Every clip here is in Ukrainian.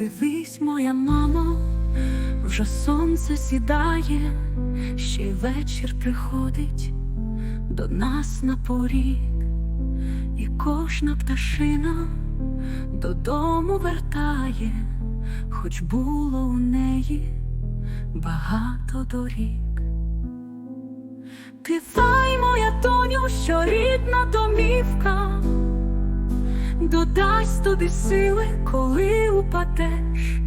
Дивись, моя мамо, вже сонце сідає, ще й вечір приходить до нас на поріг, і кожна пташина додому вертає, хоч було у неї багато доріг. Кивай, моя доню, що рідна домівка, додасть тобі сили, коли упадеш.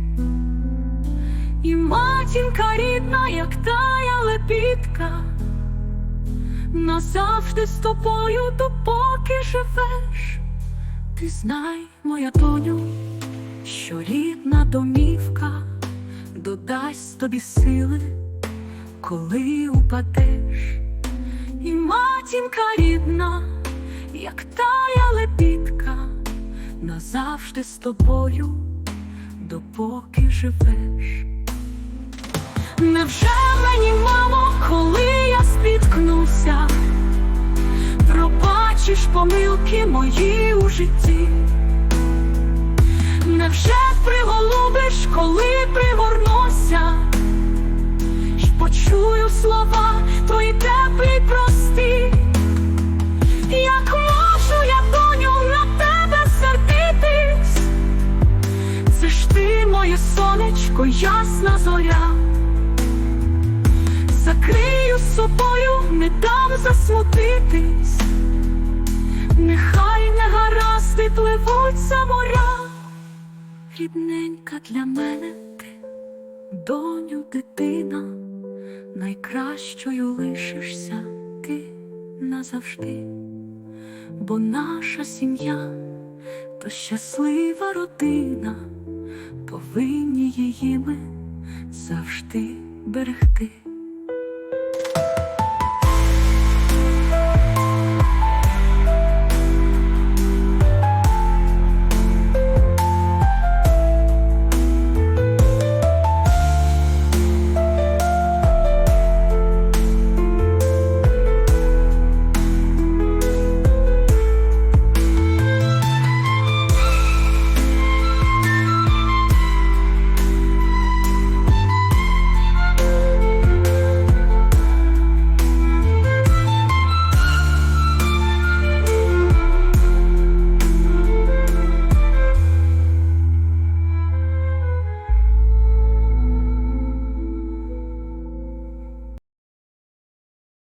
І матінка рідна, як тая лебідка, назавжди з тобою, допоки живеш. Ти знай, моя доню, що рідна домівка додасть тобі сили, коли упадеш. І матінка рідна, як тая лебідка, назавжди з тобою, допоки живеш. Невже мені, мамо, коли я спіткнуся, пробачиш помилки мої у житті? Невже приголубиш, коли пригорнуся? й почую слова ясна зоря. Закрию собою, не дам засмутитись. Нехай не гаразди пливуть за моря. Рідненька для мене ти, доню, дитина, найкращою лишишся ти назавжди, бо наша сім'я то щаслива родина, повинні її ми завжди берегти.